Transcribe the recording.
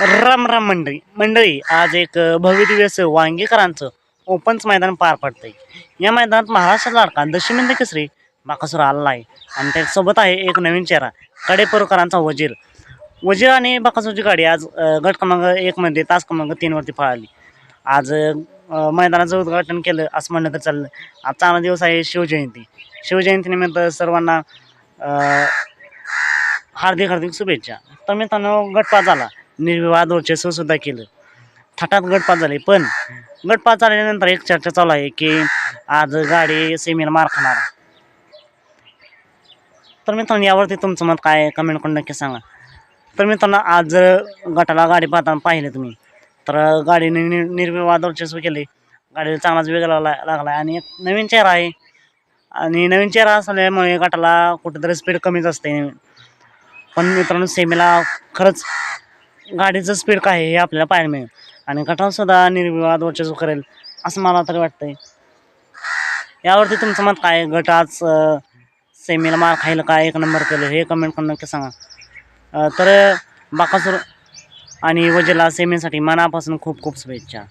राम राम मंडळी. मंडळी आज एक अ, भव्य वांगीकरांचं ओपनचं मैदान पार पडतंय. या मैदानात महाराष्ट्र लाडका दशमिंद केसरी बाकासूर आलेला आहे आणि त्याच्यासोबत आहे एक नवीन चेहरा कडेपूरकरांचा वजीर. वजीर आणि बाकासूरची गाडी आज गट क्रमांक एकमध्ये तास क्रमांक तीनवरती पळाली. आज मैदानाचं उद्घाटन केलं असं म्हणलं तर चाललं. आज चांगला दिवस आहे शिवजयंती. शिवजयंतीनिमित्त सर्वांना हार्दिक हार्दिक शुभेच्छा. तर मित्रांनो गटपात झाला. निर्विवाद वर्चस्व सुद्धा केलं. थाटात गटपात झाले. पण गटपात झाल्यानंतर एक चर्चा चालू आहे की आज गाडी सेमीला मार खाणार. तर मित्रांनो यावरती तुमचं मत काय कमेंट करून नक्की सांगा. तर मित्रांनो आज जर गटाला गाडी पाहताना पाहिलं तुम्ही तर गाडीने नि निर्विवाद वर्चस्व केले. गाडीला चांगलाच वेग लागला लागला आणि एक नवीन चेहरा आहे. आणि नवीन चेहरा असल्यामुळे गटाला कुठेतरी स्पीड कमीच असते. पण मित्रांनो सेमीला खरंच गाडीचं स्पीड काय आहे हे आपल्याला पाहायला मिळेल. आणि गटावरसुद्धा निर्विवाद वर्चस्व करेल असं मला तरी वाटतंय. यावरती तुमचं मत काय आहे? गट आज अं, सेमीला मार खायला काय एक नंबर केलं हे कमेंट करून नक्की सांगा. अं, तर बाकासूर आणि वजेला सेमीसाठी मनापासून खूप खूप शुभेच्छा.